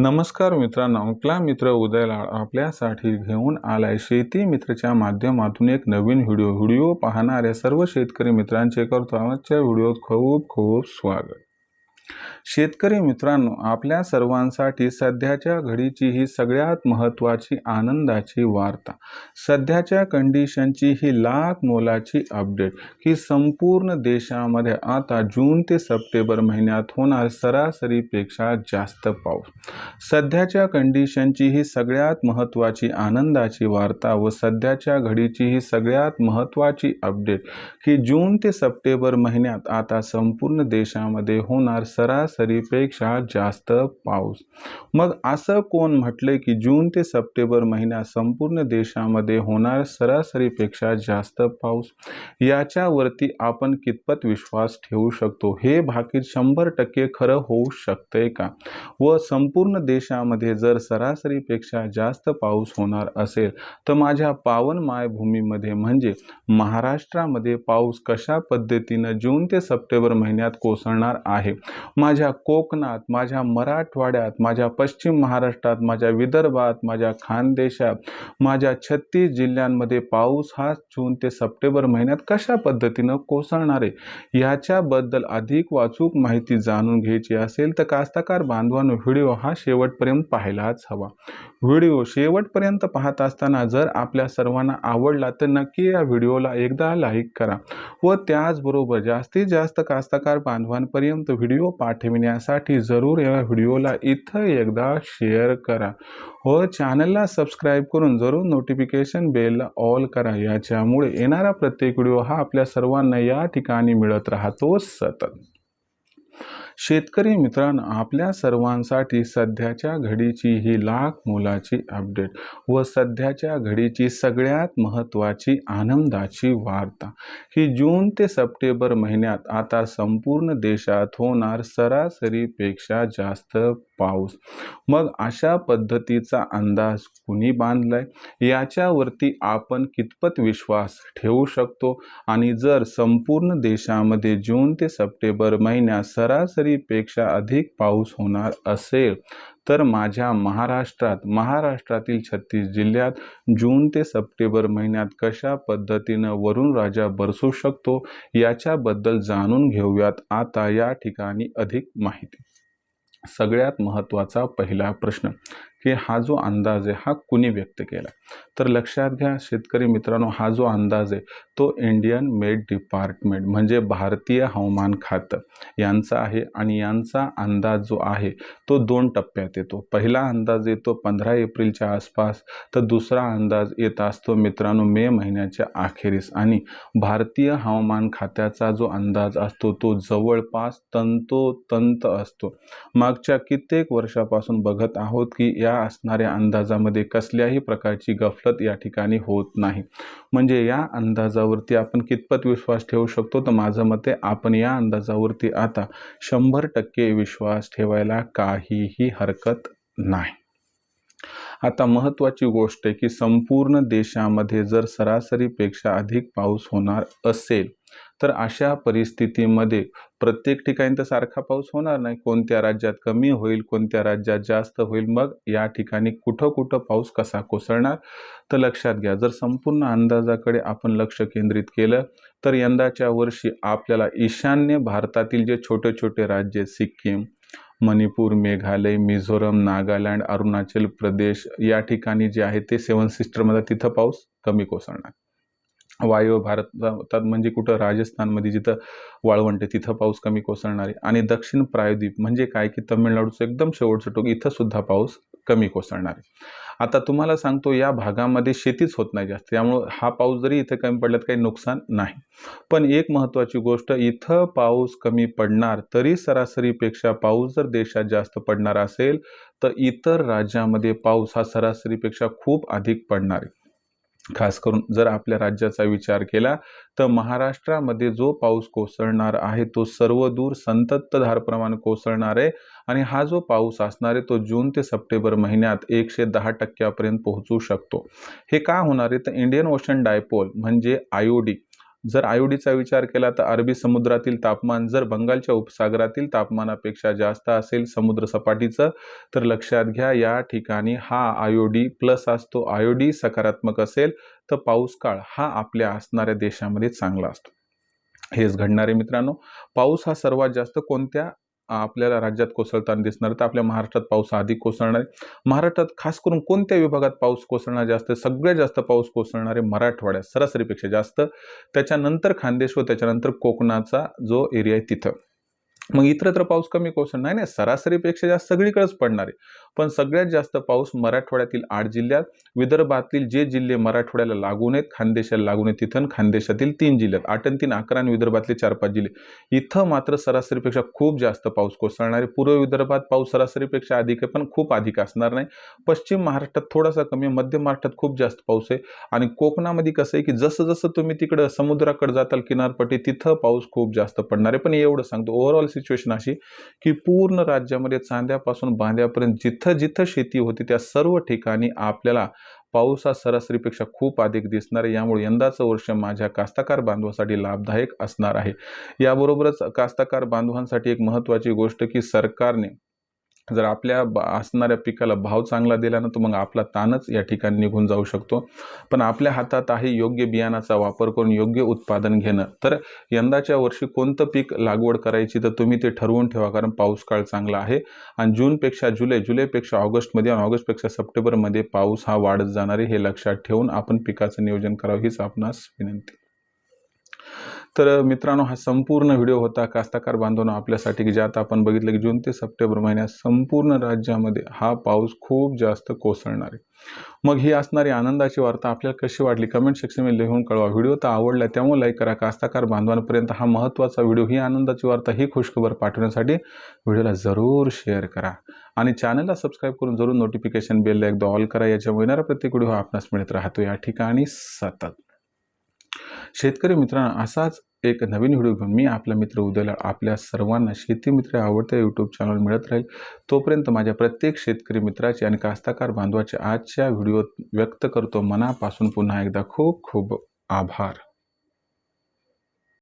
नमस्कार मित्रांनो आपला मित्र उदयला आपल्यासाठी घेऊन आलाय शेती मित्रच्या माध्यमातून एक नवीन व्हिडिओ. व्हिडिओ पाहणाऱ्या सर्व शेतकरी मित्रांचे करतो आजच्या व्हिडिओत खूप खूप स्वागत. शेतकरी मित्रांनो आपल्या सर्वांसाठी सध्याच्या घडीची ही सगळ्यात महत्त्वाची आनंदाची वार्ता. सध्याच्या कंडिशनची ही लाख मोलाची अपडेट ही संपूर्ण देशामध्ये आता जून ते सप्टेंबर महिन्यात होणार सरासरीपेक्षा जास्त पाऊस. सध्याच्या कंडिशनची ही सगळ्यात महत्त्वाची आनंदाची वार्ता व सध्याच्या घडीची ही सगळ्यात महत्त्वाची अपडेट की जून ते सप्टेंबर महिन्यात आता संपूर्ण देशामध्ये होणार सरासरीपेक्षा जास्त पाऊस. मग असं कोण म्हटले की जून ते सप्टेंबर महिन्यात संपूर्ण देशामध्ये होणार सरासरीपेक्षा जास्त पाऊस? याच्यावरती आपण कितपत विश्वास ठेवू शकतो? हे भाकीत शंभर टक्के खरं होऊ शकते का? व संपूर्ण देशामध्ये जर सरासरीपेक्षा जास्त पाऊस होणार असेल तर माझ्या पावन मायभूमीमध्ये म्हणजे महाराष्ट्रामध्ये पाऊस कशा पद्धतीनं जून ते सप्टेंबर महिन्यात कोसळणार आहे? माझ्या कोकणात माझ्या मराठवाड्यात माझ्या पश्चिम महाराष्ट्रात माझ्या विदर्भात माझ्या खानदेशात माझ्या छत्तीस जिल्ह्यांमध्ये पाऊस हा जून ते सप्टेंबर महिन्यात कशा पद्धतीनं कोसळणार आहे? याच्याबद्दल अधिक वाचूक माहिती जाणून घ्यायची असेल तर कास्तकार बांधवांनो व्हिडिओ हा शेवटपर्यंत पाहायलाच हवा. व्हिडिओ शेवटपर्यंत पाहत असताना जर आपल्या सर्वांना आवडला तर नक्की या व्हिडिओला एकदा लाईक करा व त्याचबरोबर जास्तीत जास्त कास्तकार बांधवांपर्यंत व्हिडिओ पाठविण्यासाठी जरूर या व्हिडिओला इथं एकदा शेअर करा. व चॅनलला सबस्क्राईब करून जरूर नोटिफिकेशन बेलला ऑल करा. याच्यामुळे येणारा प्रत्येक व्हिडिओ हा आपल्या सर्वांना या ठिकाणी मिळत राहतो सतत. शेतकरी मित्रांनो आपल्या सर्वांसाठी सध्याच्या घडीची ही लाख मोलाची अपडेट व सध्याच्या घडीची सगळ्यात महत्त्वाची आनंदाची वार्ता. ही जून ते सप्टेंबर महिन्यात आता संपूर्ण देशात होणार सरासरीपेक्षा जास्त पाऊस. मग अशा पद्धतीचा अंदाज कुणी बांधलाय? याच्यावरती आपण कितपत विश्वास ठेवू शकतो? आणि जर संपूर्ण देशामध्ये जून ते सप्टेंबर महिन्यात सरासरी सरासरीपेक्षा अधिक पाऊस होणार असेल तर माझ्या महाराष्ट्रात महाराष्ट्रातील छत्तीस जिल्ह्यात जून ते सप्टेंबर महिन्यात कशा पद्धतीनं वरुण राजा बरसू शकतो याच्याबद्दल जाणून घेऊयात आता या ठिकाणी अधिक माहिती. सगळ्यात महत्त्वाचा पहिला प्रश्न की हा जो अंदाज आहे हा कुणी व्यक्त केला? तर लक्षात घ्या शेतकरी मित्रांनो हा जो अंदाज आहे तो इंडियन मेड डिपार्टमेंट म्हणजे भारतीय हवामान खातं यांचा आहे आणि यांचा अंदाज जो आहे तो दोन टप्प्यात येतो. पहिला अंदाज येतो पंधरा एप्रिलच्या आसपास तर दुसरा अंदाज येत असतो मित्रांनो मे महिन्याच्या अखेरीस आणि भारतीय हवामान खात्याचा जो अंदाज असतो तो जवळपास तंतोतंत असतो. मागच्या कित्येक वर्षापासून बघत आहोत की या असणाऱ्या अंदाजामध्ये कसल्याही प्रकारची गफलत या ठिकाणी होत नाही. म्हणजे या अंदाजावरती आपण कितपत विश्वास ठेवू शकतो? तर माझं मते आपण या अंदाजावरती आता शंभर टक्के विश्वास ठेवायला काहीही हरकत नाही. आता महत्त्वाची गोष्ट आहे की संपूर्ण देशामध्ये जर सरासरीपेक्षा अधिक पाऊस होणार असेल तर अशा परिस्थितीमध्ये प्रत्येक ठिकाणी तर सारखा पाऊस होणार नाही. कोणत्या राज्यात कमी होईल कोणत्या राज्यात जास्त होईल मग या ठिकाणी कुठं कुठं पाऊस कसा कोसळणार? तर लक्षात घ्या जर संपूर्ण अंदाजाकडे आपण लक्ष केंद्रित केलं तर यंदाच्या वर्षी आपल्याला ईशान्य भारतातील जे छोटे छोटे राज्य सिक्कीम मणिपूर मेघालय मिझोरम नागालँड अरुणाचल प्रदेश या ठिकाणी जे आहे ते सेवन सिस्टरमध्ये तिथं पाऊस कमी कोसळणार. वायव्य भारतात म्हणजे कुठं राजस्थानमध्ये जिथं वाळवंट आहे तिथं पाऊस कमी कोसळणार. आहे आणि दक्षिण प्रायद्वीप म्हणजे काय की तमिळनाडूचं एकदम शेवटचं टोक इथं सुद्धा पाऊस कमी कोसळणार. आहे आता तुम्हाला सांगतो या भागामध्ये शेतीच होत नाही जास्त. त्यामुळं हा पाऊस जरी इथं कमी पडला तर काही नुकसान नाही. पण एक महत्त्वाची गोष्ट इथं पाऊस कमी पडणार तरी सरासरीपेक्षा पाऊस जर देशात जास्त पडणार असेल तर इतर राज्यामध्ये पाऊस हा सरासरीपेक्षा खूप अधिक पडणार आहे. खास करून जर आपल्या राज्याचा विचार केला तर महाराष्ट्रामध्ये जो पाऊस कोसळणार आहे तो सर्व दूर संततधारप्रमाणे कोसळणार आहे. आणि हा जो पाऊस असणार आहे तो जून ते सप्टेंबर महिन्यात एकशे दहा टक्क्यापर्यंत पोहोचू शकतो. हे का होणार आहे? तर इंडियन ओशन डायपोल म्हणजे आयोडी जर आयोडीचा विचार केला तर अरबी समुद्रातील तापमान जर बंगालच्या उपसागरातील तापमानापेक्षा जास्त असेल समुद्र सपाटीचं तर लक्षात घ्या या ठिकाणी हा आयोडी प्लस असतो. आयोडी सकारात्मक असेल तर पाऊस काळ हा आपल्या असणाऱ्या देशामध्ये चांगला असतो. हेच घडणारे मित्रांनो. पाऊस हा सर्वात जास्त कोणत्या आपल्याला राज्यात कोसळताना दिसणार तर आपल्या महाराष्ट्रात पाऊस अधिक कोसळणार. आहे महाराष्ट्रात खास करून कोणत्या विभागात पाऊस कोसळणार जास्त सगळ्यात जास्त पाऊस कोसळणारे मराठवाड्यात सरासरीपेक्षा जास्त. त्याच्यानंतर खानदेश व त्याच्यानंतर कोकणाचा जो एरिया आहे तिथं. मग इतरत्र पाऊस कमी कोसळणार नाही नाही सरासरीपेक्षा जास्त सगळीकडेच पडणार आहे. पण सगळ्यात जास्त पाऊस मराठवाड्यातील आठ जिल्ह्यात विदर्भातील जे जिल्हे मराठवाड्याला लागून आहेत खानदेशाला लागून आहेत तिथं खानदेशातील तीन जिल्ह्यात आठ आणि तीन अकरा आणि विदर्भातले चार पाच जिल्हे. इथं मात्र सरासरीपेक्षा खूप जास्त पाऊस कोसळणार आहे. पूर्व विदर्भात पाऊस सरासरीपेक्षा अधिक आहे पण खूप अधिक असणार नाही. पश्चिम महाराष्ट्रात थोडासा कमी आहे मध्य महाराष्ट्रात खूप जास्त पाऊस आहे. आणि कोकणामध्ये कसं आहे की जसं जसं तुम्ही तिकडं समुद्राकडे जाताल किनारपट्टी तिथं पाऊस खूप जास्त पडणार आहे. पण एवढं सांगतो ओव्हरऑल सिच्युएशन अशी की पूर्ण राज्यामध्ये चांद्यापासून बांध्यापर्यंत जिथं जिथं शेती होती त्या सर्व ठिकाणी आपल्याला पाऊस हा सरासरीपेक्षा खूप अधिक दिसणार आहे. यामुळे यंदाचं वर्ष माझ्या कास्तकार बांधवासाठी लाभदायक असणार आहे. याबरोबरच कास्तकार बांधवांसाठी एक महत्त्वाची गोष्ट की सरकारने जर आपल्या असणाऱ्या पिकाला भाव चांगला दिला ना तर मग आपला ताणच या ठिकाणी निघून जाऊ शकतो. पण आपल्या हातात आहे योग्य बियाणाचा वापर करून योग्य उत्पादन घेणं. तर यंदाच्या वर्षी कोणतं पीक लागवड करायची तर तुम्ही ते ठरवून ठेवा कारण पाऊस काळ चांगला आहे. आणि जूनपेक्षा जुलै जुलैपेक्षा ऑगस्टमध्ये आणि ऑगस्टपेक्षा सप्टेंबरमध्ये पाऊस हा वाढत जाणार आहे हे लक्षात ठेवून आपण पिकाचं नियोजन करावं हीच आपणास विनंती. तर मित्रांनो हा संपूर्ण व्हिडिओ होता. कास्ताकार बांधवांनो आपल्यासाठी की ज्यात आपण बघितलं की जून ते सप्टेंबर महिन्यात संपूर्ण राज्यामध्ये हा पाऊस खूप जास्त कोसळणार आहे. मग ही असणारी आनंदाची वार्ता आपल्याला कशी वाटली? कमेंट सेक्शनमध्ये लिहून कळवा. व्हिडिओ तर आवडला त्यामुळे लाईक करा. कास्ताकार बांधवांपर्यंत हा महत्त्वाचा व्हिडिओ ही आनंदाची वार्ता ही खुशखबर पाठवण्यासाठी व्हिडिओला जरूर शेअर करा. आणि चॅनलला सबस्क्राईब करून जरूर नोटिफिकेशन बेलला एकदा ऑल करा. याच्यामुळे येणारा प्रत्येक व्हिडिओ आपणास मिळत राहतो. या ठिकाणी सतत. शेतकरी मित्रांनो असाच एक नवीन व्हिडिओ घेऊन मी आपला मित्र उद्याला आपल्या सर्वांना शेती मित्र आवडत्या यूट्यूब चॅनल मिळत राहील. तोपर्यंत माझ्या प्रत्येक शेतकरी मित्राचे आणि कास्ताकार बांधवाचे आजच्या व्हिडिओत व्यक्त करतो मनापासून पुन्हा एकदा खूप खूप आभार.